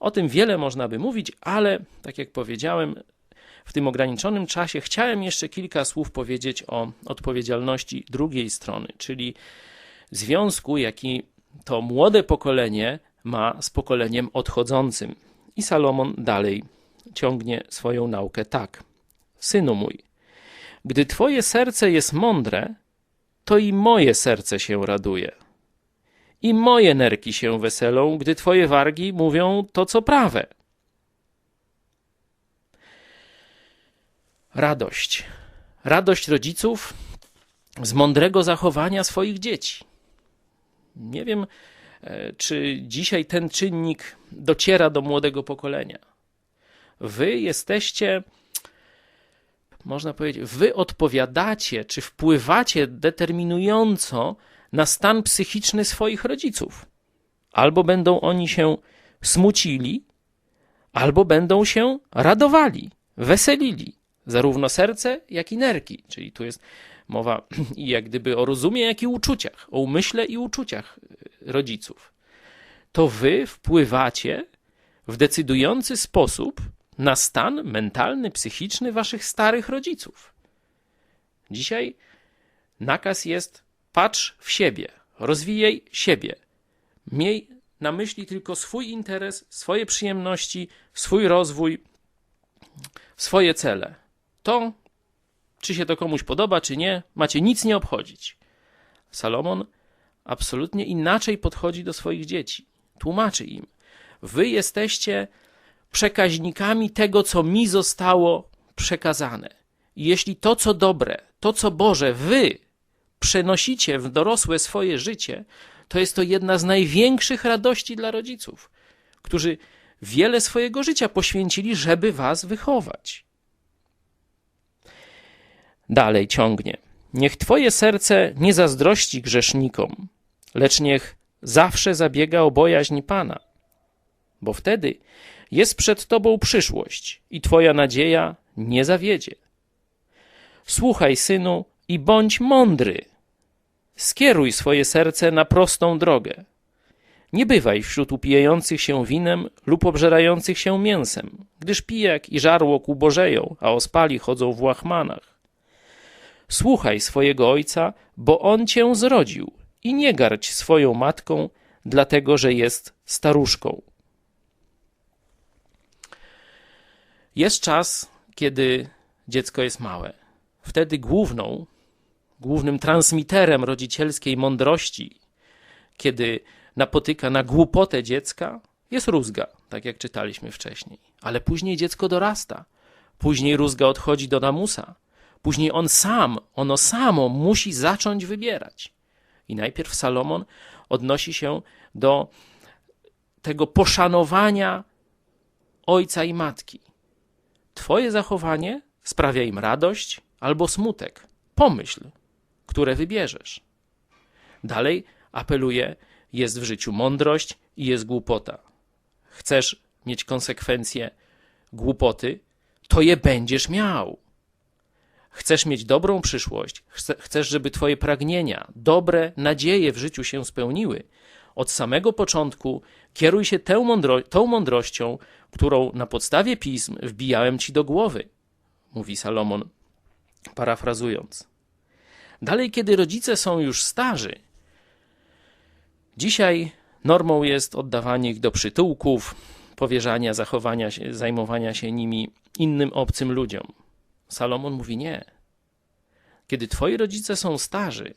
O tym wiele można by mówić, ale tak jak powiedziałem, w tym ograniczonym czasie chciałem jeszcze kilka słów powiedzieć o odpowiedzialności drugiej strony, czyli związku, jaki to młode pokolenie ma z pokoleniem odchodzącym. I Salomon dalej ciągnie swoją naukę tak. Synu mój, gdy twoje serce jest mądre, to i moje serce się raduje. I moje nerki się weselą, gdy twoje wargi mówią to, co prawe. Radość. Radość rodziców z mądrego zachowania swoich dzieci. Nie wiem, e, czy dzisiaj ten czynnik dociera do młodego pokolenia. Wy jesteście, można powiedzieć, wy odpowiadacie, czy wpływacie determinująco na stan psychiczny swoich rodziców. Albo będą oni się smucili, albo będą się radowali, weselili, zarówno serce, jak i nerki. Czyli tu jest mowa jak gdyby o rozumie, jak i uczuciach, o umyśle i uczuciach y, rodziców. To wy wpływacie w decydujący sposób na stan mentalny, psychiczny waszych starych rodziców. Dzisiaj nakaz jest patrz w siebie, rozwijaj siebie. Miej na myśli tylko swój interes, swoje przyjemności, swój rozwój, swoje cele. To, czy się to komuś podoba, czy nie, macie nic nie obchodzić. Salomon absolutnie inaczej podchodzi do swoich dzieci. Tłumaczy im: Wy jesteście przekaźnikami tego, co mi zostało przekazane. Jeśli to, co dobre, to, co Boże, wy przenosicie w dorosłe swoje życie, to jest to jedna z największych radości dla rodziców, którzy wiele swojego życia poświęcili, żeby was wychować. Dalej ciągnie. Niech Twoje serce nie zazdrości grzesznikom, lecz niech zawsze zabiega o bojaźń Pana, bo wtedy jest przed Tobą przyszłość i Twoja nadzieja nie zawiedzie. Słuchaj, synu, i bądź mądry. Skieruj swoje serce na prostą drogę. Nie bywaj wśród upijających się winem lub obżerających się mięsem, gdyż pijak i żarłok ubożeją, a ospali chodzą w łachmanach. Słuchaj swojego ojca, bo on cię zrodził i nie garć swoją matką, dlatego że jest staruszką. Jest czas, kiedy dziecko jest małe. Wtedy główną, głównym transmiterem rodzicielskiej mądrości, kiedy napotyka na głupotę dziecka, jest rózga, tak jak czytaliśmy wcześniej. Ale później dziecko dorasta. Później rózga odchodzi do namusa. Później on sam, ono samo musi zacząć wybierać. I najpierw Salomon odnosi się do tego poszanowania ojca i matki. Twoje zachowanie sprawia im radość albo smutek. Pomyśl, które wybierzesz. Dalej apeluje: jest w życiu mądrość i jest głupota. Chcesz mieć konsekwencje głupoty, to je będziesz miał. Chcesz mieć dobrą przyszłość, chcesz, żeby Twoje pragnienia, dobre nadzieje w życiu się spełniły, od samego początku kieruj się tą, mądro tą mądrością, którą na podstawie pism wbijałem Ci do głowy, mówi Salomon, parafrazując. Dalej, kiedy rodzice są już starzy, dzisiaj normą jest oddawanie ich do przytułków, powierzania zachowania się, zajmowania się nimi innym obcym ludziom. Salomon mówi nie. Kiedy twoi rodzice są starzy,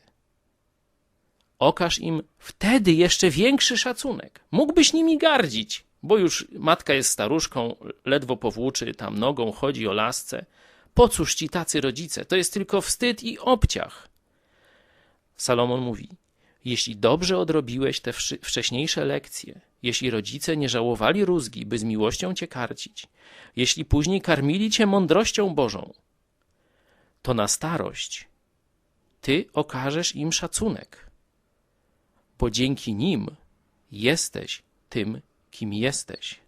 okaż im wtedy jeszcze większy szacunek. Mógłbyś nimi gardzić, bo już matka jest staruszką, ledwo powłóczy tam nogą, chodzi o lasce. Po cóż ci tacy rodzice? To jest tylko wstyd i obciach. Salomon mówi: Jeśli dobrze odrobiłeś te wcześniejsze lekcje, jeśli rodzice nie żałowali rózgi, by z miłością cię karcić, jeśli później karmili cię mądrością Bożą, to na starość ty okażesz im szacunek, bo dzięki nim jesteś tym, kim jesteś.